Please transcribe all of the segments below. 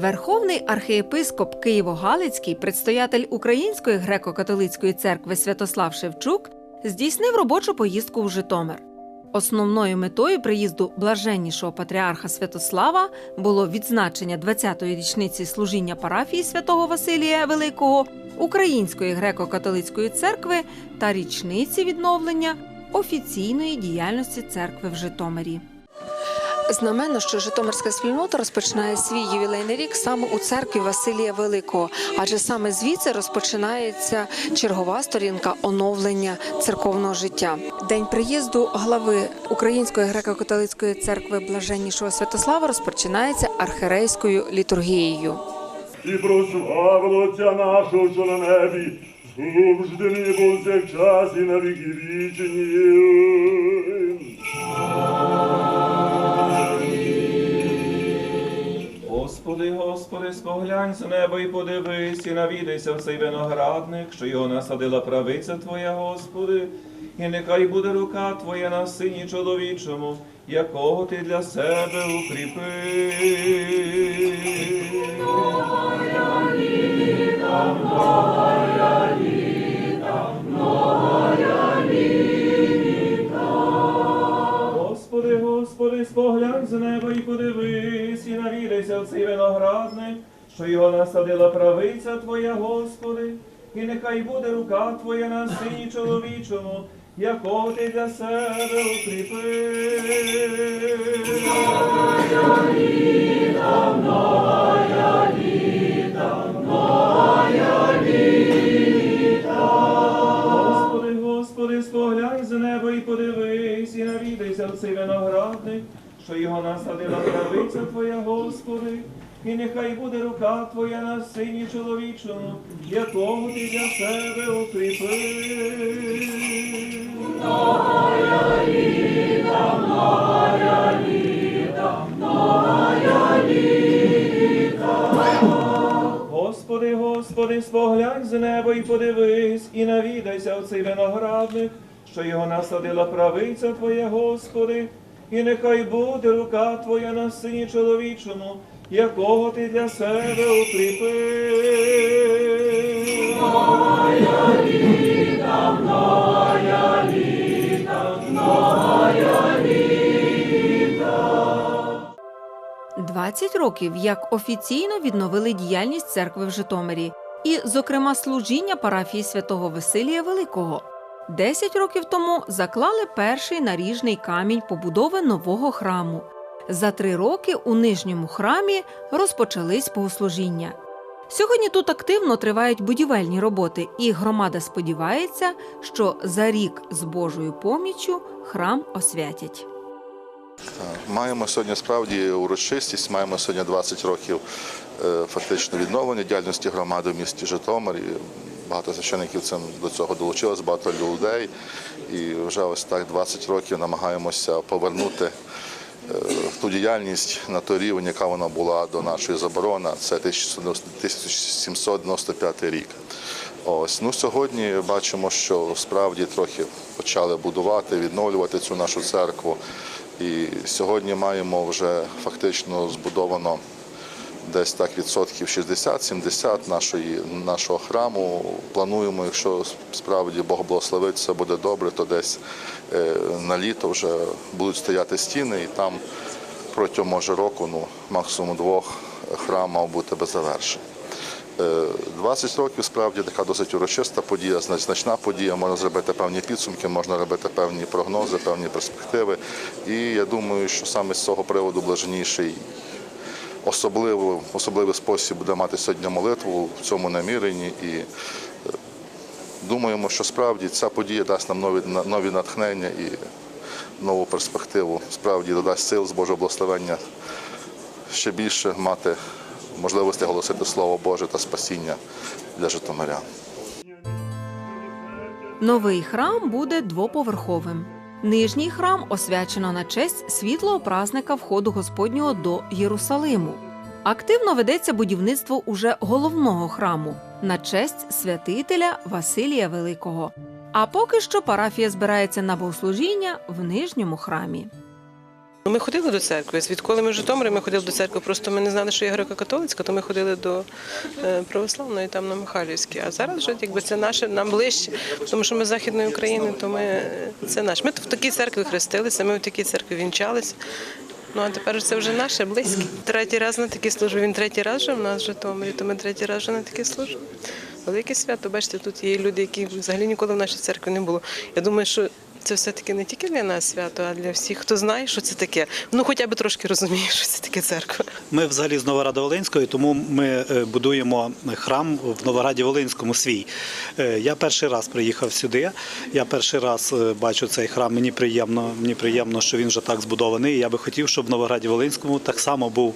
Верховний архієпископ Києво-Галицький, предстоятель Української греко-католицької церкви Святослав Шевчук, здійснив робочу поїздку в Житомир. Основною метою приїзду блаженнішого патріарха Святослава було відзначення 20-ї річниці служіння парафії святого Василія Великого Української греко-католицької церкви та річниці відновлення офіційної діяльності церкви в Житомирі. Знаменно, що Житомирська спільнота розпочинає свій ювілейний рік саме у церкві Василія Великого, адже саме звідси розпочинається чергова сторінка оновлення церковного життя. День приїзду глави Української греко-католицької церкви Блаженнішого Святослава розпочинається архірейською літургією. І прославило Отця нашого, що на небі, завжди не повсякчас і на віки вічні. Споглянь з неба і подивись, і навідайся в цей виноградник, що його насадила правиця Твоя, Господи, і нехай буде рука Твоя на сині чоловічому, якого ти для себе укріпив. Господи, споглянь з неба і подивись, і навідайся в цей виноградник, що його насадила правиця Твоя, Господи, і нехай буде рука Твоя на сині чоловічому, якого ти для себе укріпив. Господи, Господи, споглянь з неба і подивись, і навідайся в цей виноградник, що його насадила правиця Твоя, Господи, і нехай буде рука Твоя на сині чоловічому, якого ти для себе укріпив. Господи, Господи, споглянь з неба і подивись, і навідайся в цей виноградник, що його насадила правиця Твоя, Господи, і нехай буде рука Твоя на сині чоловічому, якого ти для себе укріпив. – 20 років як офіційно відновили діяльність церкви в Житомирі, і, зокрема, служіння парафії святого Василія Великого. 10 років тому заклали перший наріжний камінь побудови нового храму. За три роки у нижньому храмі розпочались богослужіння. Сьогодні тут активно тривають будівельні роботи, і громада сподівається, що за рік з Божою поміччю храм освятять. Маємо сьогодні справді урочистість, маємо сьогодні 20 років е, фактично відновлення діяльності громади в місті Житомир. І багато священиків цим до цього долучилось, багато людей. І вже ось так 20 років намагаємося повернути е, ту діяльність на той рівень, яка вона була до нашої заборони. Це 1795 рік. Ось ну сьогодні бачимо, що справді трохи почали будувати, відновлювати цю нашу церкву. І сьогодні маємо вже фактично збудовано десь так відсотків 60-70 нашої, нашого храму. Плануємо, якщо справді Бог благословить, все буде добре, то десь е, на літо вже будуть стояти стіни, і там протягом може року, ну максимум двох, храм мав бути без завершень. Е, 20 років справді така досить урочиста подія, значна подія. Можна зробити певні підсумки, можна робити певні прогнози, певні перспективи. І я думаю, що саме з цього приводу блаженніший особливо, особливий спосіб буде мати сьогодні молитву в цьому наміренні. І е, думаємо, що справді ця подія дасть нам нові, нові натхнення і нову перспективу. Справді додасть сил з Божого благословення ще більше мати можливості голосити Слово Боже та спасіння для Житомирян. Новий храм буде двоповерховим. Нижній храм освячено на честь світлого празника входу Господнього до Єрусалиму. Активно ведеться будівництво уже головного храму на честь святителя Василія Великого. А поки що парафія збирається на богослужіння в нижньому храмі. Ми ходили до церкви. Відколи ми в Житомирі, ми ходили до церкви. Просто ми не знали, що є греко-католицька, то ми ходили до е, православної там на Михайлівській. А зараз вже якби це наше нам ближче, тому що ми з Західної України, то ми е, це наш. Ми в такій церкві хрестилися, ми в такій церкві вінчалися. Ну а тепер це вже наше близьке. Третій раз на такій службі. Він третій раз вже в нас в Житомирі, то ми третій раз вже на такій службі. Велике свято, бачите, тут є люди, які взагалі ніколи в нашій церкві не було. Я думаю, що це все-таки не тільки для нас свято, а для всіх, хто знає, що це таке. Ну хоча б трошки розуміє, що це таке церква. Ми взагалі з Новоради-Волинської, тому ми е, будуємо храм в Новораді-Волинському свій. Е, Я перший раз приїхав сюди. Я перший раз е, бачу цей храм. Мені приємно, мені приємно, що він вже так збудований. Я би хотів, щоб в Новограді-Волинському так само був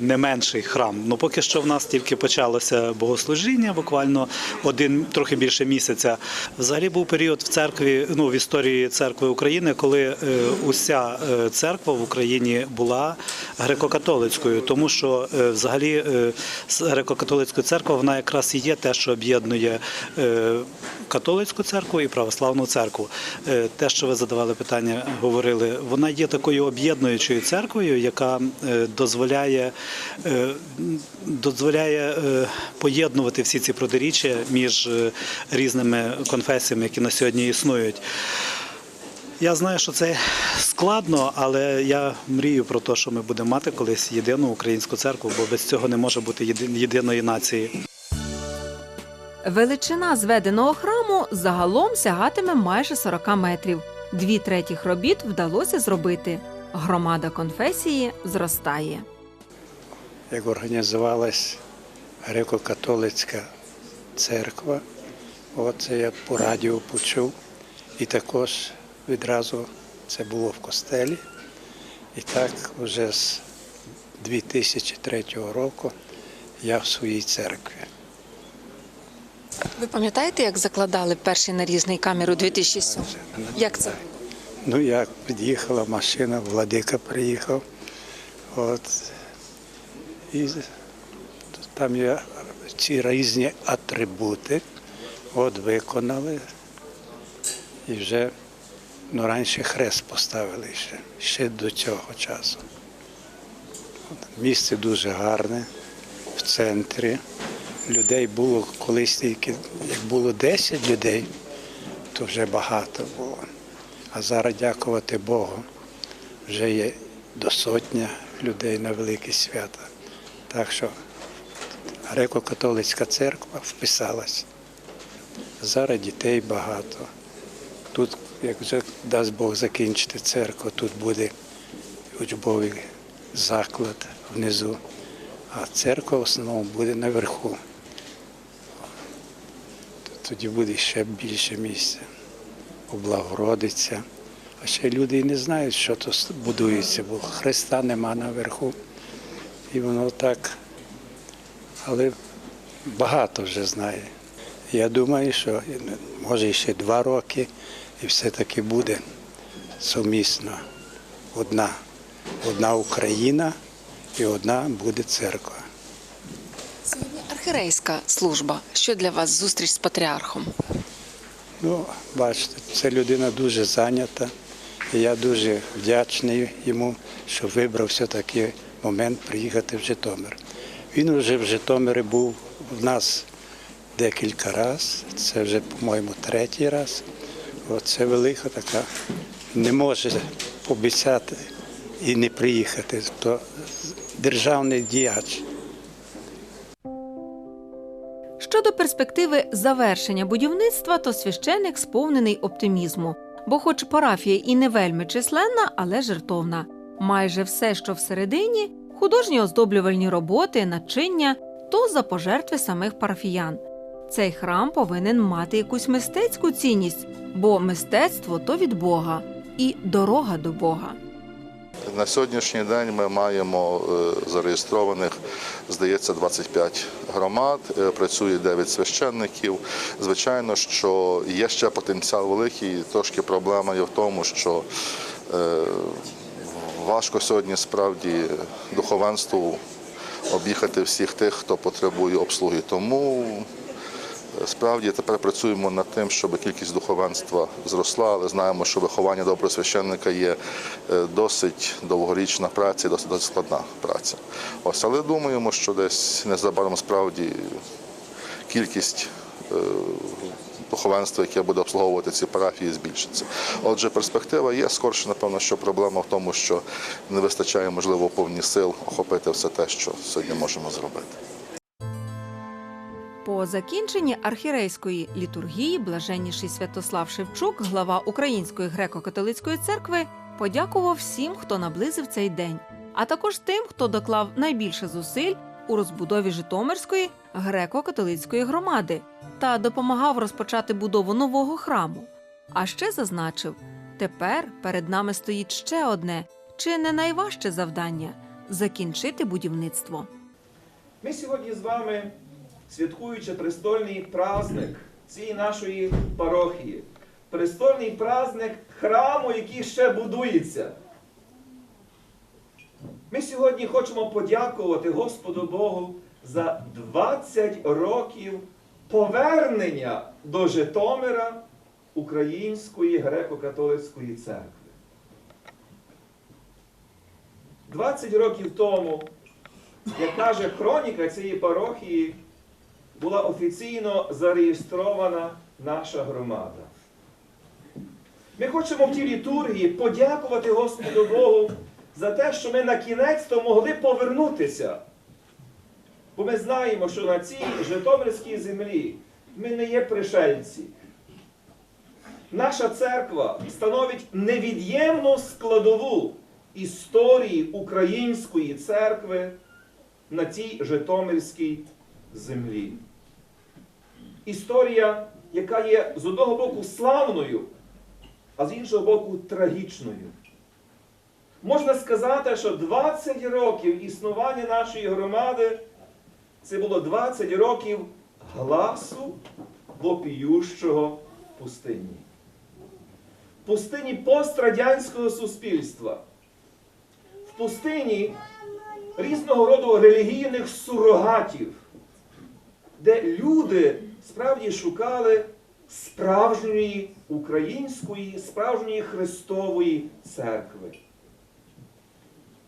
не менший храм. Ну поки що в нас тільки почалося богослужіння, буквально один трохи більше місяця. Взагалі був період в церкві, ну в історії церкви України, коли е, уся е, церква в Україні була греко-католицькою, тому що е, взагалі греко-католицька церква вона якраз і є те, що об'єднує католицьку церкву і православну церкву. Те, що ви задавали питання, говорили, вона є такою об'єднуючою церквою, яка дозволяє, дозволяє поєднувати всі ці протиріччя між різними конфесіями, які на сьогодні існують. Я знаю, що це складно, але я мрію про те, що ми будемо мати колись єдину українську церкву, бо без цього не може бути єдиної нації. Величина зведеного храму загалом сягатиме майже 40 метрів. Дві третіх робіт вдалося зробити. Громада конфесії зростає. як організувалась греко-католицька церква. Оце я по радіо почув. І також відразу це було в костелі. І так вже з 2003 року я в своїй церкві. Ви пам'ятаєте, як закладали перший нарізний камеру 2007? Як це? Ну, як під'їхала машина, владика приїхав. От. І там є ці різні атрибути. От виконали. І вже ну, раніше хрест поставили ще, ще до цього часу. Місце дуже гарне в центрі. Людей було колись тільки, як було 10 людей, то вже багато було. А зараз, дякувати Богу, вже є до сотня людей на велике свято. Так що греко-католицька церква вписалась. Зараз дітей багато. Тут, як вже дасть Бог закінчити церкву, тут буде учбовий заклад внизу, а церква в основному буде наверху. Тоді буде ще більше місця облагородиться. А ще люди і не знають, що тут будується, бо Христа нема наверху. І воно так. Але багато вже знає. Я думаю, що може ще два роки і все-таки буде сумісно. Одна, одна Україна і одна буде церква. Сьогодні архірейська служба. Що для вас зустріч з патріархом? Ну, бачите, це людина дуже зайнята. І я дуже вдячний йому, що вибрав все-таки момент приїхати в Житомир. Він вже в Житомирі був в нас декілька разів. Це вже, по-моєму, третій раз. Оце велика така. Не може обіцяти і не приїхати. То державний діяч. Щодо перспективи завершення будівництва, то священик сповнений оптимізму, бо, хоч парафія і не вельми численна, але жертовна. Майже все, що всередині, художні оздоблювальні роботи, начиння, то за пожертви самих парафіян. Цей храм повинен мати якусь мистецьку цінність, бо мистецтво то від Бога і дорога до Бога. На сьогоднішній день ми маємо е, зареєстрованих, здається, 25 громад, е, працює 9 священників. Звичайно, що є ще потенціал великий. Трошки проблема є в тому, що е, важко сьогодні справді духовенству об'їхати всіх тих, хто потребує обслуги. Тому Справді тепер працюємо над тим, щоб кількість духовенства зросла, але знаємо, що виховання доброго священника є е, досить довгорічна праця, досить, досить складна праця. Ось, але думаємо, що десь незабаром справді кількість е, духовенства, яке буде обслуговувати ці парафії, збільшиться. Отже, перспектива є. Скорше, напевно, що проблема в тому, що не вистачає, можливо, повні сил охопити все те, що сьогодні можемо зробити. По закінченні архірейської літургії блаженніший Святослав Шевчук, глава Української греко-католицької церкви, подякував всім, хто наблизив цей день, а також тим, хто доклав найбільше зусиль у розбудові Житомирської греко-католицької громади та допомагав розпочати будову нового храму. А ще зазначив: тепер перед нами стоїть ще одне, чи не найважче завдання закінчити будівництво. Ми сьогодні з вами, святкуючи престольний праздник цієї нашої парохії, престольний праздник храму, який ще будується. Ми сьогодні хочемо подякувати Господу Богу за 20 років повернення до Житомира Української греко-католицької церкви. 20 років тому як каже хроніка цієї парохії, була офіційно зареєстрована наша громада. Ми хочемо в тій літургії подякувати Господу Богу за те, що ми на кінець-то могли повернутися. Бо ми знаємо, що на цій Житомирській землі ми не є пришельці. Наша церква становить невід'ємну складову історії української церкви на цій Житомирській землі. Історія, яка є з одного боку славною, а з іншого боку трагічною. Можна сказати, що 20 років існування нашої громади це було 20 років гласу вопіющого пустині. Пустині пострадянського суспільства. В пустині різного роду релігійних сурогатів, де люди справді шукали справжньої української, справжньої Христової церкви.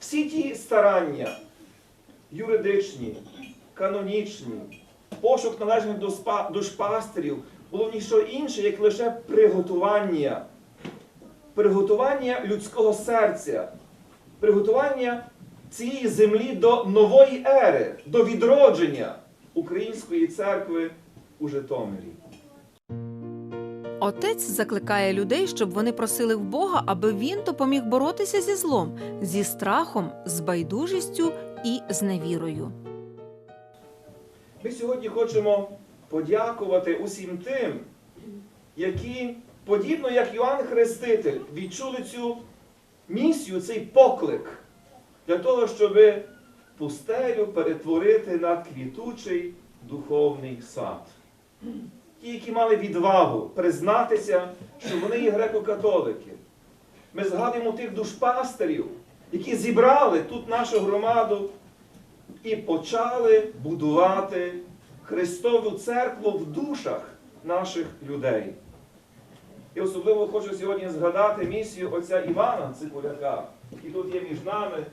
Всі ті старання юридичні, канонічні, пошук належних до спа- душпастерів було ніщо інше, як лише приготування, приготування людського серця, приготування цієї землі до нової ери, до відродження Української церкви у Житомирі. Отець закликає людей, щоб вони просили в Бога, аби він допоміг боротися зі злом, зі страхом, з байдужістю і з невірою. Ми сьогодні хочемо подякувати усім тим, які, подібно як Йоанн Хреститель, відчули цю місію, цей поклик для того, щоб пустелю перетворити на квітучий духовний сад. Ті, які мали відвагу признатися, що вони є греко-католики. Ми згадуємо тих душпастерів, які зібрали тут нашу громаду і почали будувати Христову церкву в душах наших людей. І особливо хочу сьогодні згадати місію отця Івана Цикуляка, який тут є між нами,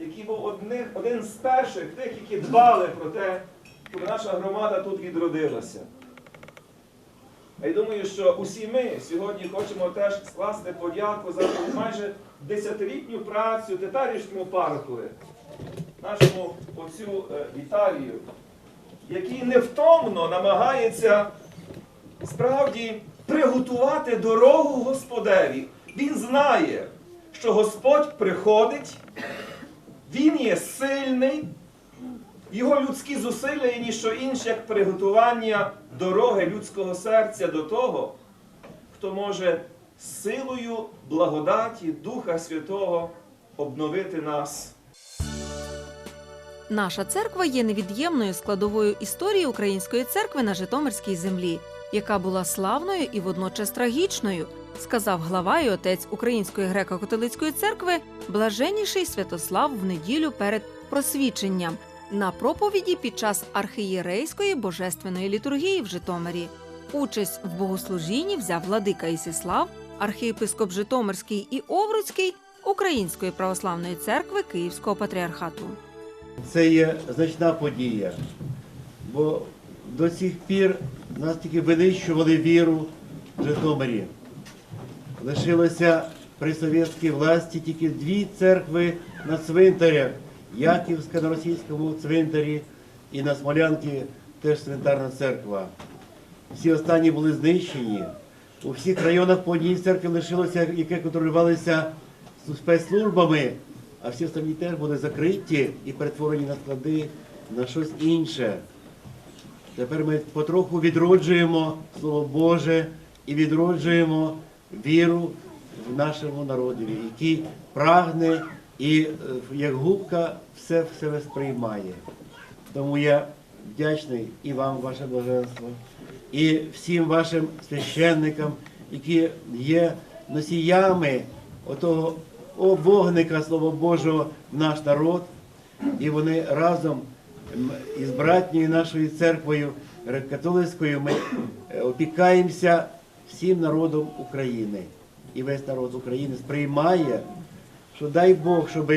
який був одних, один з перших тих, які дбали про те, щоб наша громада тут відродилася. Я думаю, що усі ми сьогодні хочемо теж скласти подяку за майже десятилітню працю теперішньому паркові, нашому отцю е, Віталію, який невтомно намагається справді приготувати дорогу Господеві. Він знає, що Господь приходить, Він є сильний, його людські зусилля є ніщо інше, як приготування дороги людського серця до того, хто може силою благодаті Духа Святого обновити нас. Наша церква є невід'ємною складовою історії української церкви на Житомирській землі, яка була славною і водночас трагічною, сказав глава і отець Української греко-католицької церкви блаженніший Святослав в неділю перед просвіченням на проповіді під час архієрейської божественної літургії в Житомирі. Участь в богослужінні взяв владика Ісіслав, архієпископ Житомирський і Овруцький Української православної церкви Київського патріархату. Це є значна подія, бо до сих пір нас тільки винищували віру в Житомирі. Лишилося при совєтській власті тільки дві церкви на цвинтарях. Яківська на російському цвинтарі і на Смолянці теж цвинтарна церква. Всі останні були знищені. У всіх районах по одній церкві лишилося, яке контролювалося спецслужбами, а всі останні теж були закриті і перетворені на склади на щось інше. Тепер ми потроху відроджуємо Слово Боже і відроджуємо віру в нашому народові, який прагне і е, як губка все в себе сприймає. Тому я вдячний і вам, ваше блаженство, і всім вашим священникам, які є носіями отого вогника Слова Божого в наш народ. І вони разом із братньою нашою церквою католицькою ми е, опікаємося всім народом України. І весь народ України сприймає, що дай Бог, щоб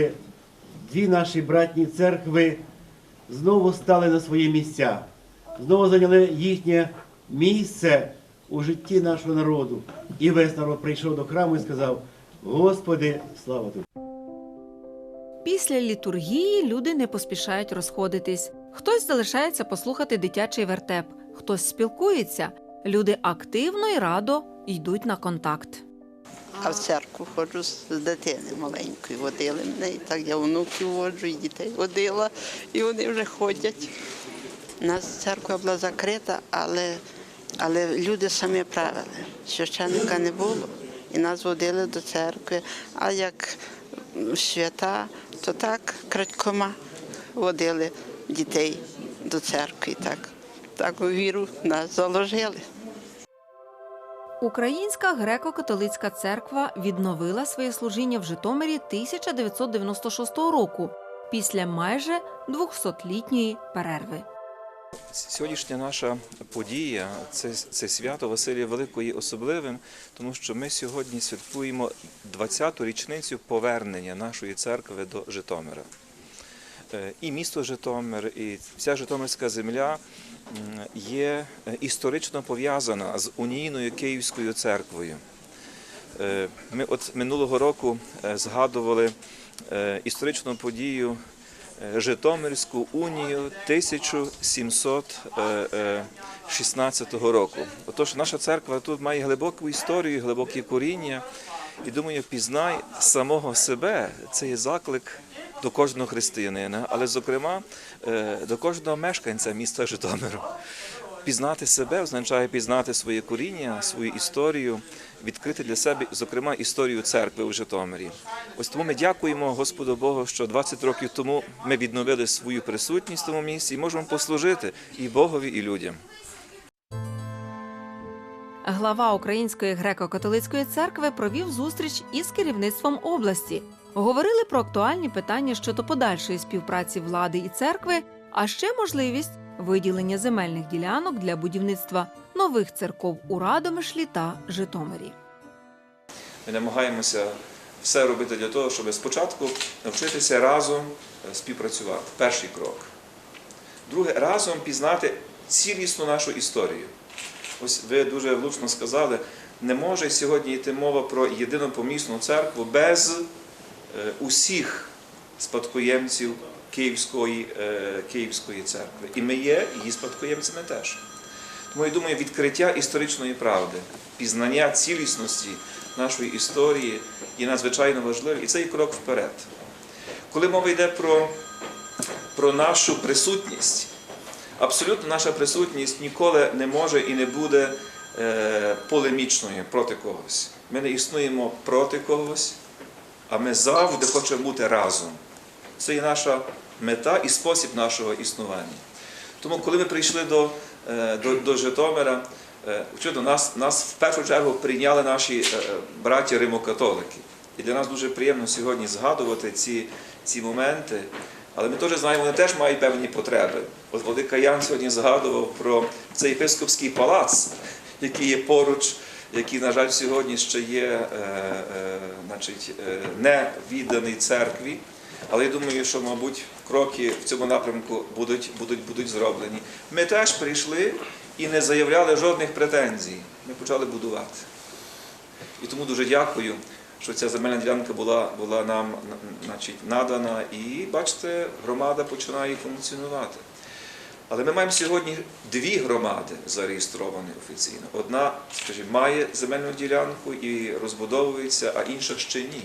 дві наші братні церкви знову стали на свої місця, знову зайняли їхнє місце у житті нашого народу. І весь народ прийшов до храму і сказав: Господи, слава тобі! Після літургії люди не поспішають розходитись. Хтось залишається послухати дитячий вертеп, хтось спілкується. Люди активно і радо йдуть на контакт. А в церкву ходжу з дитини маленької. Водили мене, і так я внуків воджу, і дітей водила, і вони вже ходять. У нас церква була закрита, але, але люди самі правили. Священника не було. І нас водили до церкви. А як свята, то так крадькома водили дітей до церкви. Так, так віру нас заложили. Українська греко-католицька церква відновила своє служіння в Житомирі 1996 року після майже 200-літньої перерви. Сьогоднішня наша подія це, це свято Василія Великого є особливим, тому що ми сьогодні святкуємо 20-ту річницю повернення нашої церкви до Житомира. Е, І місто Житомир, і вся Житомирська земля є е, історично пов'язана з унійною Київською церквою. Е, Ми от минулого року е, згадували історичну подію Житомирську унію 1716 року. Отож, наша церква тут має глибоку історію, глибокі коріння. І думаю, пізнай самого себе це є заклик до кожного християнина, але, зокрема, е, до кожного мешканця міста Житомиру. Пізнати себе означає пізнати своє коріння, свою історію, відкрити для себе, зокрема, історію церкви у Житомирі. Ось тому ми дякуємо Господу Богу, що 20 років тому ми відновили свою присутність в тому місці і можемо послужити і Богові, і людям. Глава Української греко-католицької церкви провів зустріч із керівництвом області. Говорили про актуальні питання щодо подальшої співпраці влади і церкви, а ще можливість виділення земельних ділянок для будівництва нових церков у Радомишлі та Житомирі. Ми намагаємося все робити для того, щоб спочатку навчитися разом е, співпрацювати. Перший крок. Друге, разом пізнати цілісну нашу історію. Ось ви дуже влучно сказали, не може сьогодні йти мова про єдину помісну церкву без усіх спадкоємців Київської, е, Київської церкви. І ми є її спадкоємцями теж. Тому я думаю, відкриття історичної правди, пізнання цілісності нашої історії є надзвичайно важливим, і це є крок вперед. Коли мова йде про, про нашу присутність, абсолютно наша присутність ніколи не може і не буде е, полемічною проти когось. Ми не існуємо проти когось, а ми завжди хочемо бути разом. Це є наша мета і спосіб нашого існування. Тому, коли ми прийшли до, е, до, до Житомира, е, очевидно, нас, нас в першу чергу прийняли наші е, браті римокатолики. І для нас дуже приємно сьогодні згадувати ці, ці моменти, Але ми теж знаємо, вони теж мають певні потреби. От Владика Ян сьогодні згадував про цей єпископський палац, який є поруч, який, на жаль, сьогодні ще є е, е, е, не відданий церкві. Але я думаю, що, мабуть, кроки в цьому напрямку будуть, будуть, будуть зроблені. Ми теж прийшли і не заявляли жодних претензій. Ми почали будувати. І тому дуже дякую, що ця земельна ділянка була, була нам значить, надана. І бачите, громада починає функціонувати. Але ми маємо сьогодні дві громади зареєстровані офіційно. Одна, скажімо, має земельну ділянку і розбудовується, а інша ще ні.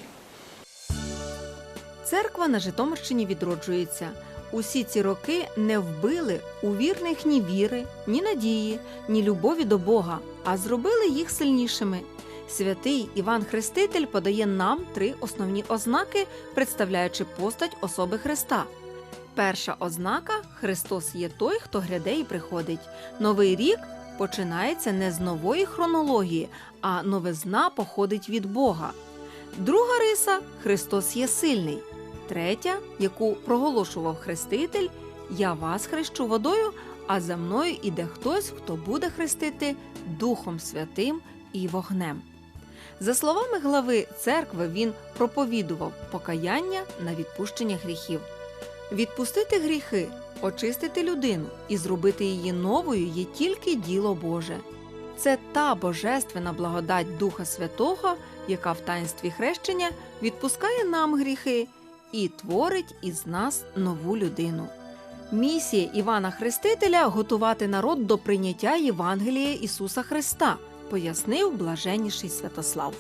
Церква на Житомирщині відроджується. Усі ці роки не вбили у вірних ні віри, ні надії, ні любові до Бога, а зробили їх сильнішими. Святий Іван Хреститель подає нам три основні ознаки, представляючи постать особи Христа. Перша ознака Христос є той, хто гряде і приходить. Новий рік починається не з нової хронології, а новизна походить від Бога. Друга риса Христос є сильний. Третя, яку проголошував Хреститель, я вас хрещу водою, а за мною іде хтось, хто буде хрестити Духом Святим і вогнем. За словами глави церкви, він проповідував покаяння на відпущення гріхів. Відпустити гріхи, очистити людину і зробити її новою є тільки діло Боже. Це та божественна благодать Духа Святого, яка в таїнстві хрещення відпускає нам гріхи і творить із нас нову людину. Місія Івана Хрестителя готувати народ до прийняття Євангелія Ісуса Христа, пояснив блаженніший Святослав.